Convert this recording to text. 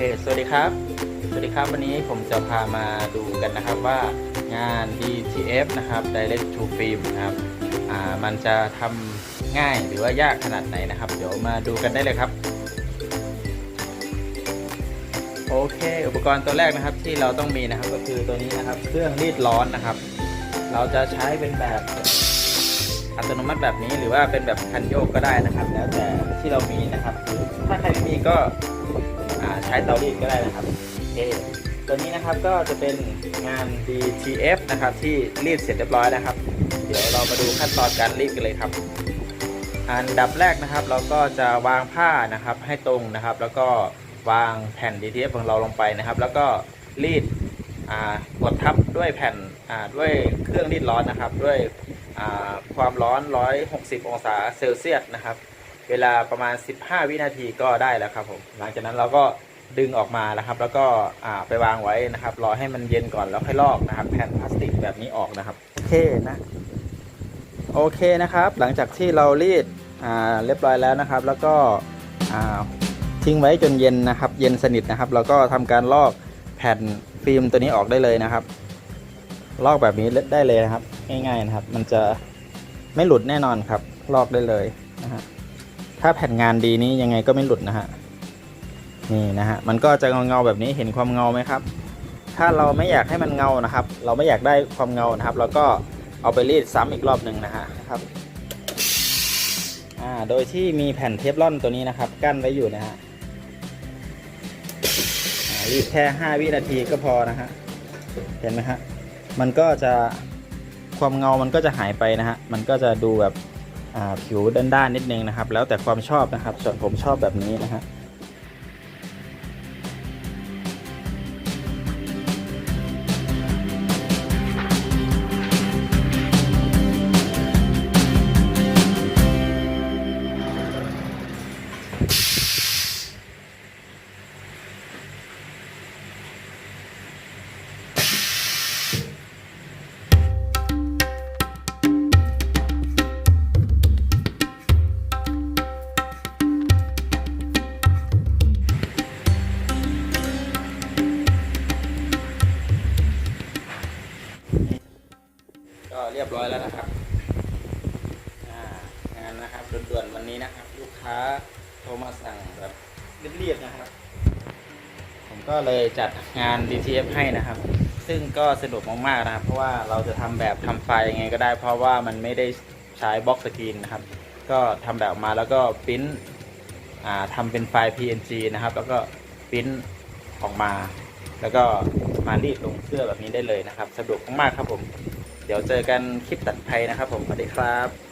ครับ สวัสดีครับ วันนี้ผมจะพามาดูกันนะครับว่างาน DTF นะครับ Direct to Film นะครับ อ่า มันจะทำง่ายหรือว่ายากขนาดไหนนะครับ เดี๋ยวมาดูกันได้เลยครับ โอเค อุปกรณ์ตัวแรกนะครับที่เราต้องมีนะครับ ก็คือตัวนี้นะครับ เครื่องรีดร้อนนะครับ เราจะใช้เป็นแบบอัตโนมัติแบบนี้หรือว่าเป็นแบบคันโยกก็ได้นะครับ แล้วแต่ที่เรามีนะครับ ถ้าใครไม่มีก็ ใช้เตารีดก็ได้นะครับโอเคตัวนี้นะครับก็จะเป็นงาน DTF นะครับที่รีดเสร็จเรียบร้อยนะครับ เดี๋ยวเรามาดูขั้นตอนการรีดกันเลยครับอันดับแรกนะครับเราก็จะวางผ้านะครับให้ตรงนะครับ แล้วก็วางแผ่น DTF ของเราลงไปนะครับ แล้วก็รีดกดทับด้วยแผ่นด้วยเครื่องรีดร้อนนะครับ ด้วยความร้อน 160 องศาเซลเซียสนะครับ เวลาประมาณ 15 วินาทีก็ได้แล้วครับผมหลังจากนั้นเราก็ดึงออกมานะครับ แล้วก็ไปวางไว้นะครับ รอให้มันเย็นก่อนแล้วค่อยลอกนะครับ แผ่นพลาสติกแบบนี้ออกนะครับโอเคนะโอเคนะครับ หลังจากที่เรารีดเรียบร้อยแล้วนะครับ แล้วก็ทิ้งไว้จนเย็นนะครับ เย็นสนิทนะครับ แล้วก็ทำการลอกแผ่นฟิล์มตัวนี้ออกได้เลยนะครับ ลอกแบบนี้ได้เลยนะครับ ง่ายๆนะครับ มันจะไม่หลุดแน่นอนครับ ลอกได้เลยนะฮะ ถ้าแผ่นงานดีนี้ยังไงก็ไม่หลุดนะฮะนี่นะฮะมันก็จะเงาๆแบบนี้เห็นความเงาไหมครับ ถ้าเราไม่อยากให้มันเงานะครับ เราไม่อยากได้ความเงานะครับ เราก็เอาไปรีดซ้ำอีกรอบหนึ่งนะฮะครับอ่าโดยที่มีแผ่นเทฟลอนตัวนี้นะครับ กั้นไว้อยู่นะฮะรีดแค่ 5 วินาทีก็พอนะฮะเห็นไหมฮะมันก็จะความเงามันก็จะหายไปนะฮะมันก็จะดูแบบ ผิวด้านๆนิดนึงนะครับ แล้วแต่ความชอบนะครับ ส่วนผมชอบแบบนี้นะฮะ รียบร้อยแล้วนะครับงานนะครับด่วนๆวันนี้นะครับ ลูกค้าโทรมาสั่งแบบรียบๆนะครับ ผมก็เลยจัดงาน DTF ให้นะครับ ซึ่งก็สะดวกมากๆนะครับ เพราะว่าเราจะทำแบบทำไฟล์ยังไงก็ได้ เพราะว่ามันไม่ได้ใช้บล็อกสกรีนนะครับ ก็ทำแบบออกมาแล้วก็ปริ้นอ่าทำเป็นไฟล์ PNG นะครับ แล้วก็ปริ้นออกมา แล้วก็มารีดลงเสื้อแบบนี้ได้เลยนะครับ สะดวกมากๆครับผม ดี๋ยวเจอกันคลิปตัดไพนะครับผมสวัสดีครับ